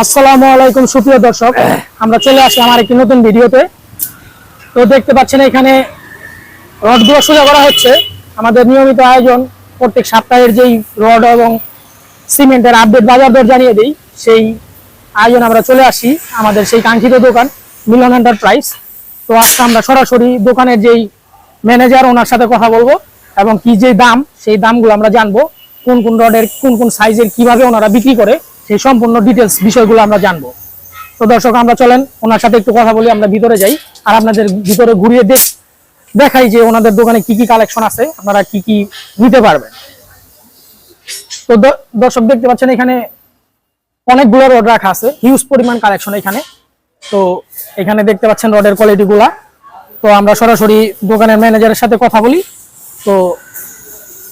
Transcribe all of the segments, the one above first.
আসসালামু আলাইকুম, সুপ্রিয় দর্শক। আমরা চলে আসি আমার একটি নতুন ভিডিওতে। তো দেখতে পাচ্ছেন এখানে রড রডগুলো সোজা করা হচ্ছে। আমাদের নিয়মিত আয়োজন প্রত্যেক সপ্তাহের যেই রড এবং সিমেন্টের আপডেট বাজার দর জানিয়ে দিই, সেই আয়োজন আমরা চলে আসি আমাদের সেই কাঙ্ক্ষিত দোকান, মিলন এন্টারপ্রাইজ তো আজকে আমরা সরাসরি দোকানের যেই ম্যানেজার ওনার সাথে কথা বলব এবং কি যে দাম, সেই দামগুলো আমরা জানব। কোন কোন রডের, কোন কোন সাইজের কীভাবে ওনারা বিক্রি করে সেই সম্পূর্ণ ডিটেলস বিষয়গুলো আমরা জানব। তো দর্শক, আমরা চলেন, ওনার সাথে একটু কথা বলি, আমরা ভিতরে যাই আর আপনাদের ভিতরে ঘুরিয়ে দেখ দেখাই যে ওনাদের দোকানে কি কি কালেকশন আছে, আপনারা কি কি নিতে পারবেন। তো দর্শক, দেখতে পাচ্ছেন এখানে অনেকগুলো রড রাখা আছে হিউজ পরিমাণ কালেকশন এখানে। তো এখানে দেখতে পাচ্ছেন রডের কোয়ালিটি গুলা। তো আমরা সরাসরি দোকানের ম্যানেজারের সাথে কথা বলি। তো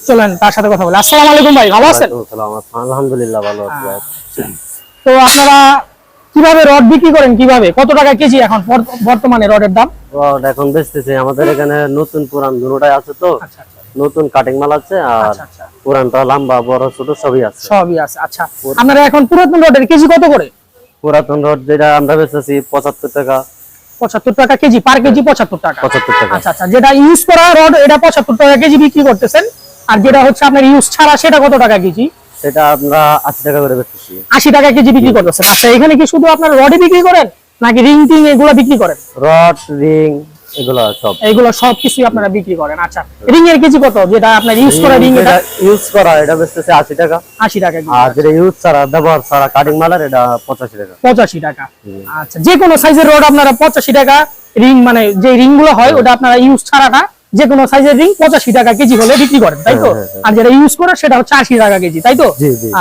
চলেন তার সাথে কথা বলি। আসসালামু আলাইকুম ভাই ভালো আছেন? আলহামদুলিল্লাহ ভালো আছি তো আপনারা কীভাবে রড বিক্রি করেন কীভাবে? কত টাকা কেজি এখন বর্তমানে রডের দাম? রড এখন বেচতেছি। আমাদের এখানে নতুন পুরান দুটোটাই আছে তো। আচ্ছা আচ্ছা। নতুন কাটিং মাল আছে আর আচ্ছা। পুরানটা লম্বা বড় ছোট সবই আছে। সবই আছে আচ্ছা। আপনারা এখন পুরাতন রডের কেজি কত করে? পুরাতন রড যেটা আমরা বেচতেছি পঁচাত্তর টাকা। পঁচাত্তর টাকা কেজি পার কেজি পঁচাত্তর টাকা। পঁচাত্তর টাকা। আচ্ছা আচ্ছা। যেটা ইউজ করা রড এটা পঁচাত্তর টাকা কেজি বিক্রি করতেছেন। আর যেটা হচ্ছে আপনার ইউজ ছাড়া সেটা কত টাকা কেজি? সেটা আমরা আশি টাকা করে বেচতেছি। আশি টাকা কেজি বিক্রি করতেছেন। আচ্ছা এখানে কি শুধু আপনার রডই বিক্রি করেন নাকি রিং টিং এগুলো বিক্রি করেন? রড রিং এগুলো সব। এগুলো সব কিছুই আপনারা বিক্রি করেন। আচ্ছা রিং এর কেজি কত? যেটা আপনার ইউজ করা রিং এটা? ইউজ করা এটা বেচতেছে আশি টাকা। আশি টাকা কেজি। আর যেটা ইউজ ছাড়া ব্যবহার ছাড়া কাটিং মালার এটা পঁচাশি টাকা। পঁচাশি টাকা। আচ্ছা যে কোনো সাইজের রড আপনারা পঁচাশি টাকা রিং মানে যে রিংগুলো হয় ওটা আপনারা ইউজ ছাড়াটা যে কোনো সাইজের রিং পঁচাশি টাকা কেজি হলে বিক্রি করেন তাই তো? হ্যাঁ, হ্যাঁ, হ্যাঁ। আর যেটা ইউজ করা সেটা হচ্ছে আশি টাকা কেজি তাই তো।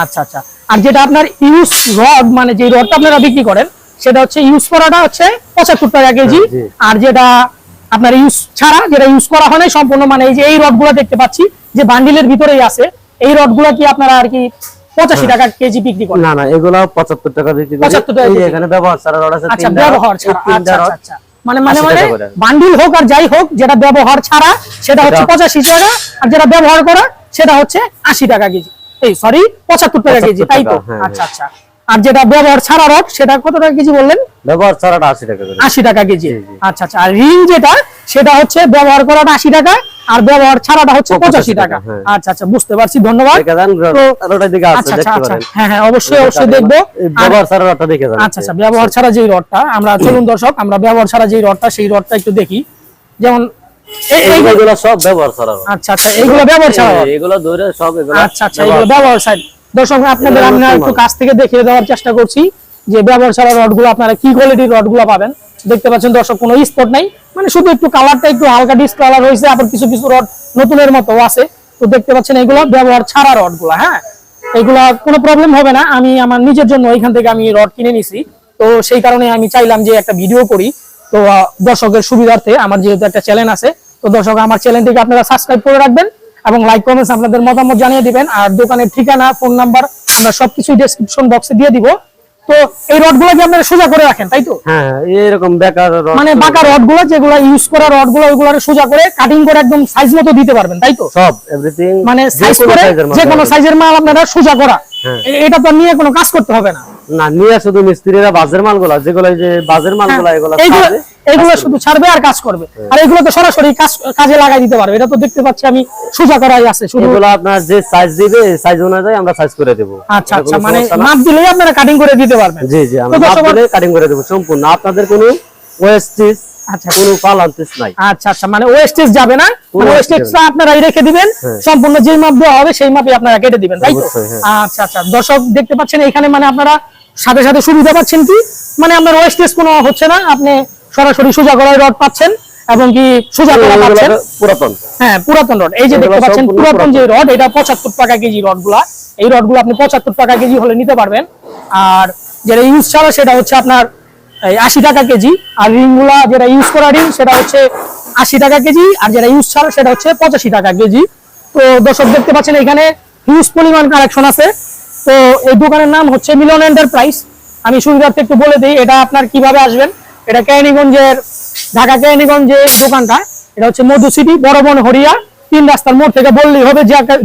আচ্ছা আচ্ছা। আর যেটা আপনার ইউজ রড মানে যে রডটা আপনারা বিক্রি করেন সেটা হচ্ছে ইউজ করাটা হচ্ছে পঁচাত্তর টাকা কেজি। আর যেটা আপনার ইউজ ছাড়া যেটা ইউজ করা হয় সম্পূর্ণ মানে এই যে এই রডগুলো দেখতে পাচ্ছি যে বান্ডিলের ভিতরেই আছে এই রডগুলা কি আপনারা আর কি পঁচাশি টাকা কেজি বিক্রি করেন? না না এগুলো পঁচাত্তর টাকা বিক্রি করি। 75 টাকা। এখানে ব্যবহার ছাড়া রড আছে আচ্ছা ব্যবহার ছাড়া। আচ্ছা আচ্ছা, আচ্ছা। মানে মানে মানে বান্ডিল হোক আর যাই হোক যেটা ব্যবহার ছাড়া সেটা হচ্ছে পঁচাশি টাকা আর যেটা ব্যবহার করা সেটা হচ্ছে আশি টাকা কেজি। এই সরি পঁচাত্তর টাকা কেজি তাই তো? হ্যাঁ, আচ্ছা আচ্ছা। আর যেটা ব্যবহার ছাড়া রড সেটা কত টাকা কেজি বললেন? ব্যবহার ছাড়াটা আশি টাকা আশি টাকা কেজি। আচ্ছা আচ্ছা। আর রিং যেটা সেটা হচ্ছে ব্যবহার করাটা আশি টাকা আর ব্যবহার ছাড়াটা হচ্ছে পঁচাশি টাকা হ্যাঁ। আচ্ছা আচ্ছা বুঝতে পারছি ধন্যবাদ। আচ্ছা আচ্ছা আচ্ছা হ্যাঁ হ্যাঁ অবশ্যই অবশ্যই দেখব। ব্যবহার ছাড়া রডটা দেখে আচ্ছা আচ্ছা ব্যবহার ছাড়া যেই রডটা আমরা চলুন দর্শক আমরা ব্যবহার ছাড়া যেই রডটা সেই রডটা একটু দেখি। যেমন এইগুলো সব ব্যবহার ছাড়া আচ্ছা আচ্ছা এইগুলো ব্যবহার ছাড়া এগুলো ধরে সব এগুলো আচ্ছা আচ্ছা এগুলো ব্যবহার সাইড দর্শক আপনাদের আমরা একটু কাছ থেকে দেখিয়ে দেওয়ার চেষ্টা করছি যে ব্যবহার ছাড়া রডগুলো আপনারা কি কোয়ালিটির রডগুলো পাবেন। দেখতে পাচ্ছেন দর্শক কোনো স্পট নাই। মানে শুধু একটু কালারটা একটু হালকা ডিসকালার হয়েছে, আবার কিছু কিছু রড নতুনের মতো আছে। তো দেখতে পাচ্ছেন এগুলো ব্যবহার ছাড়া রডগুলো হ্যাঁ? এগুলা কোনো প্রবলেম হবে না। আমি আমার নিজের জন্য এখান থেকে আমি রড কিনে নিছি। তো সেই কারণে আমি চাইলাম যে একটা ভিডিও করি। তো দর্শকের সুবিধার্থে আমার যেহেতু একটা চ্যানেল আছে, তো দর্শক আমার চ্যানেলটিকে আপনারা সাবস্ক্রাইব করে রাখবেন এবং লাইক কমেন্টস আপনাদের মতামত জানিয়ে দিবেন। আর দোকানের ঠিকানা ফোন নাম্বার আমরা সবকিছু ডেসক্রিপশন বক্সে দিয়ে দিব। তো এই রডগুলো কি আপনারা সোজা করে রাখেন তাই তো? হ্যাঁ এরকম বেকার রড মানে বাঁকা রডগুলো যেগুলো ইউজ করা রডগুলো ওইগুলো সোজা করে কাটিং করে একদম সাইজ মতো দিতে পারবেন তাই তো? সব এভরিথিং মানে সাইজ করে যে কোনো সাইজের মাল আপনারা সোজা করা। হ্যাঁ। এটা তো নিয়ে কোনো কাজ করতে হবে না। না নিয়ে শুধু মিস্ত্রিরা বাজের মালগুলা যেগুলো যে বাজের মালগুলা এগুলো হ্যাঁ। এইগুলো শুধু ছাড়বে আর কাজ করবে। আর এগুলো তো সরাসরি কাজ লাগাই দিতে পারবে। এটা তো দেখতে পাচ্ছি আমি সোজা করাই আছে শুধু এগুলো আপনার যে সাইজ দিবে সাইজ অনুযায়ী আমরা সাইজ করে দেবো। আচ্ছা আচ্ছা মানে মাপ দিলেই আপনারা কাটিং করে দিতে পারবেন। জি জি আমরা মাপ দিলে কাটিং করে দেবো সম্পূর্ণ। আপনাদের কোনো ওয়েস্টিস আচ্ছা। কোনো পালান্তিস নাই। আচ্ছা আচ্ছা মানে ওয়েস্টেজ যাবে না? মানে ওয়েস্টেজটা আপনারাই রেখে দিবেন হ্যাঁ। সম্পূর্ণ যেই মাপ দেওয়া হবে সেই মাপে আপনারা কেটে দিবেন তাই তো? হ্যাঁ। আচ্ছা আচ্ছা দর্শক দেখতে পাচ্ছেন এখানে মানে আপনারা সাথে সাথে সুবিধা পাচ্ছেন কি? মানে আপনার ওয়েস্টেজ কোনো হচ্ছে না আপনি সরাসরি সোজা করাই রড পাচ্ছেন এবং কি সোজা করা পাচ্ছেন। পুরাতন। হ্যাঁ পুরাতন রড। এই যে দেখতে পাচ্ছেন পুরাতন। যে রড এটা পঁচাত্তর টাকা কেজি রডগুলা। এই রডগুলো আপনি পঁচাত্তর টাকা কেজি হলে নিতে পারবেন। আর যেটা ইউজ ছাড়া সেটা হচ্ছে আপনার এই আশি টাকা কেজি। আর রিংগুলা যেটা ইউজ করা রিং সেটা হচ্ছে আশি টাকা কেজি। আর যেটা ইউজ ছাড়া সেটা হচ্ছে পঁচাশি টাকা কেজি। তো দর্শক দেখতে পাচ্ছেন এখানে হিউজ পরিমাণ কালেকশন আছে। তো এই দোকানের নাম হচ্ছে মিলন এন্টারপ্রাইজ আমি সুবিধার্থে একটু বলে দিই, এটা আপনার কীভাবে আসবেন? এটা কেরানীগঞ্জের, ঢাকা কেরানীগঞ্জের দোকানটা। এটা হচ্ছে মধু সিটি, বড় বন হরিয়া তিন রাস্তার মোড় থেকে বললেই হবে,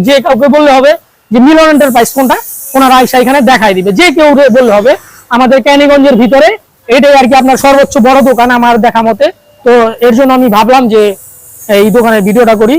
যে কাউকে বললে হবে যে মিলন এন্টারপ্রাইজ কোনটা, ওনারা আইসা এখানে দেখাই দিবে। যে কেউ বললে হবে, আমাদের ক্যানিগঞ্জের ভিতরে, এটাই আর কি আপনার সর্বোচ্চ বড় দোকান আমার দেখা মতে। তো এর জন্য আমি ভাবলাম যে এই দোকানের ভিডিওটা করি।